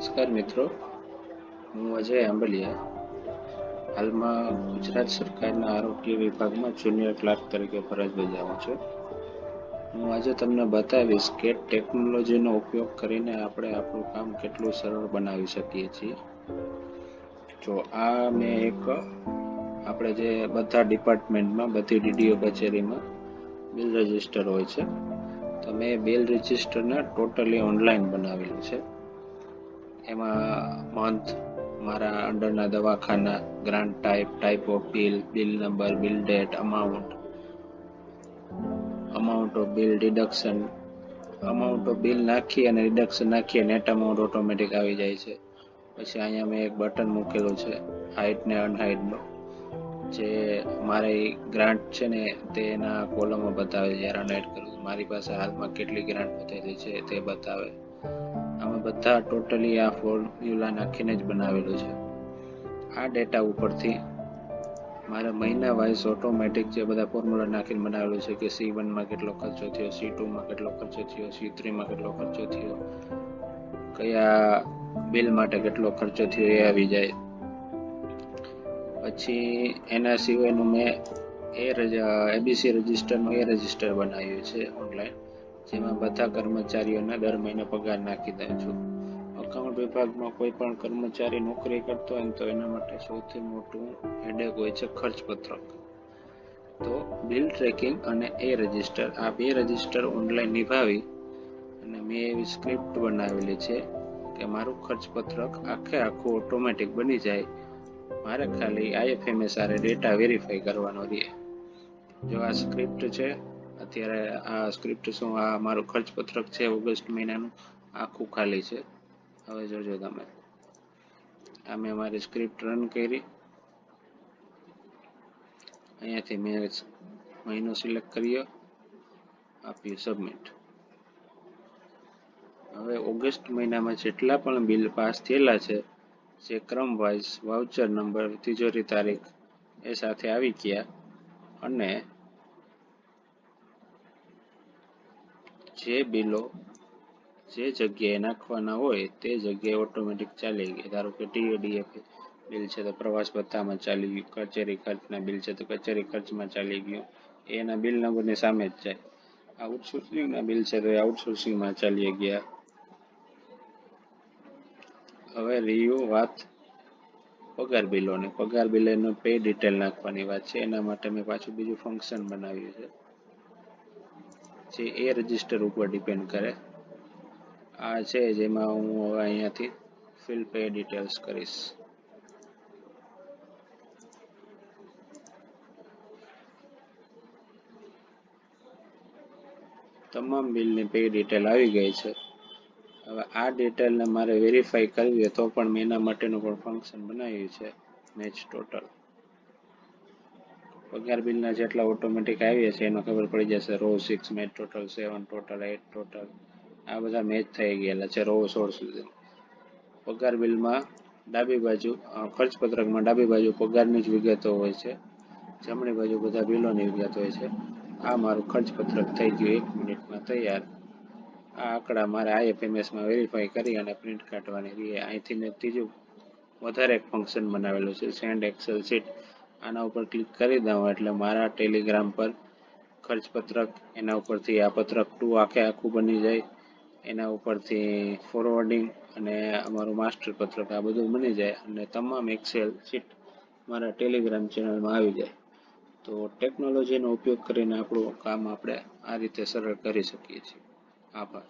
નમસ્કાર મિત્રો. હું અજય આંબલિયા. હાલમાં ગુજરાત સરકારના આરોગ્ય વિભાગમાં જુનિયર ક્લાર્ક તરીકે ફરજ બજાવું છું. હું આજે તમને બતાવીશ કે ટેકનોલોજીનો ઉપયોગ કરીને આપણે આપણું કામ કેટલું સરળ બનાવી શકીએ છીએ. જો આ મેં એક આપણે જે બધા ડિપાર્ટમેન્ટમાં બધી ડીડીઓ કચેરીમાં બિલ રજિસ્ટર હોય છે. તો મેં બિલ રજિસ્ટરને ટોટલી ઓનલાઈન બનાવેલું છે. એમાં મંથ મારા અંડરના દવાખાના grant type type of bill bill number bill date amount amount of bill deduction amount of bill નાખી અને રિડક્શન નાખીએ નેટ અમાઉન્ટ ઓટોમેટિક આવી જાય છે. પછી અહીંયા મેં એક બટન મૂકેલું છે હાઇટ ને અનહાઇટનું જે મારી ગ્રાન્ટ છે ને, તે એના કોલમમાં બતાવે છે. જ્યારે અનહાઇટ કરું મારી પાસે હાલમાં કેટલી ગ્રાન્ટ વધેલી છે તે બતાવે. અમે બધા ટોટલી આ ફોર્મ્યુલા નાખીને જ બનાવેલું છે. આ ડેટા ઉપરથી મારે મહિના વાઇઝ ઓટોમેટિક જે બધા ફોર્મ્યુલા નાખીને બનાવેલું છે કે સી વનમાં કેટલો ખર્ચો થયો સી ટુમાં કેટલો ખર્ચો થયો સી થ્રીમાં કેટલો ખર્ચો થયો, કયા બિલ માટે કેટલો ખર્ચો થયો એ આવી જાય. પછી એના સિવાયનું મેં એ એબીસી રજિસ્ટરનું એ રજિસ્ટર બનાવ્યું છે ઓનલાઈન જેમાં બધા કર્મચારીઓને દર મહિને પગાર નાખી દઉં છું. અકાઉન્ટ વિભાગમાં કોઈ પણ કર્મચારી નોકરી કરતો હોય તો એના માટે સૌથી મોટું હેડેક હોય છે ખર્ચ પત્રક તો બિલ ટ્રેકિંગ અને એ રજિસ્ટર આ બે રજિસ્ટર ઓનલાઈન નિભાવી અને મેં એવી સ્ક્રિપ્ટ બનાવેલી છે કે મારું ખર્ચ પત્રક આખે આખું ઓટોમેટિક બની જાય. મારે ખાલી આઈએફએમએસ આરે ડેટા વેરીફાઈ કરવાનો રહે. જો આ સ્ક્રિપ્ટ છે અત્યારે આ સ્ક્રિપ્ટ શું, આ મારું ખર્ચ પત્રક છે ઓગસ્ટ મહિનાનું આખું ખાલી છે. હવે જોજો તમે. આ મેં મારી સ્ક્રિપ્ટ રન કરી. અહીંયાથી મેં મહિનો સિલેક્ટ કર્યો. આપ્યું સબમિટ હવે ઓગસ્ટ મહિનામાં જેટલા પણ બિલ પાસ થયેલા છે, જે ક્રમ વાઇઝ વાઉચર નંબર તિજોરી તારીખ એ સાથે આવી ગયા. અને જે બિલો જે જગ્યાએ નાખવાના હોય તે જગ્યાએ ઓટોમેટિક ચાલી ગઈ. ધારો કે ટીએડીએફ બિલ છે તો પ્રવાસ ભથ્થામાં ચાલી ગયું, કચેરી ખર્ચના બિલ છે તો કચેરી ખર્ચમાં ચાલી ગયું. એના બિલ નંબરની સામે જ જાય. આઉટસોર્સિંગના બિલ છે તો એ આઉટસોર્સિંગમાં ચાલી ગયા. હવે રહ્યું વાત પગાર બિલોની. પગાર બિલોનું પે ડિટેલ નાખવાની વાત છે. એના માટે મેં પાછું બીજું ફંક્શન બનાવ્યું છે. જે એ રજિસ્ટર ઉપર ડિપેન્ડ કરે. આ છે જેમાં હું હવે અહીંયાથી ફિલ પે ડિટેલ્સ કરીશ. તમામ બિલની પે ડિટેલ આવી ગઈ છે. હવે આ ડિટેલને મારે વેરીફાઈ કરવી હોય તો પણ મેં એના માટેનું પણ ફંક્શન બનાવ્યું છે. મેચ ટોટલ પગાર બિલના જેટલા ઓટોમેટિક આવીએ છે એનો ખબર પડી જશે row six match total seven total eight total આ બધા મેચ થઈ ગયેલા છે રો સોળ સુધી. પગાર બિલમાં ડાબી બાજુ ખર્ચ પત્રકમાં ડાબી બાજુ પગારની જ વિગતો હોય છે. જમણી બાજુ બધા બિલોની વિગત હોય છે. આ મારું ખર્ચ પત્રક થઈ ગયું એક મિનિટમાં તૈયાર. આ આંકડા મારે આઈએફએમએસમાં વેરીફાઈ કરી અને પ્રિન્ટ કાઢવાની રહી. અહીંથી મેં ત્રીજું વધારે એક ફંક્શન બનાવેલું છે સેન્ડ એક્સેલ સીટ આના ઉપર ક્લિક કરી દઉં એટલે મારા ટેલિગ્રામ પર ખર્ચ પત્રક એના ઉપરથી આ પત્રક ટુ આખે આખું બની જાય. એના ઉપરથી ફોરવર્ડિંગ અને અમારું માસ્ટર પત્રક આ બધું બની જાય અને તમામ એક્સેલ સીટ મારા ટેલિગ્રામ ચેનલમાં આવી જાય. તો ટેકનોલોજીનો ઉપયોગ કરીને આપણું કામ આપણે આ રીતે સરળ કરી શકીએ છીએ. આભાર.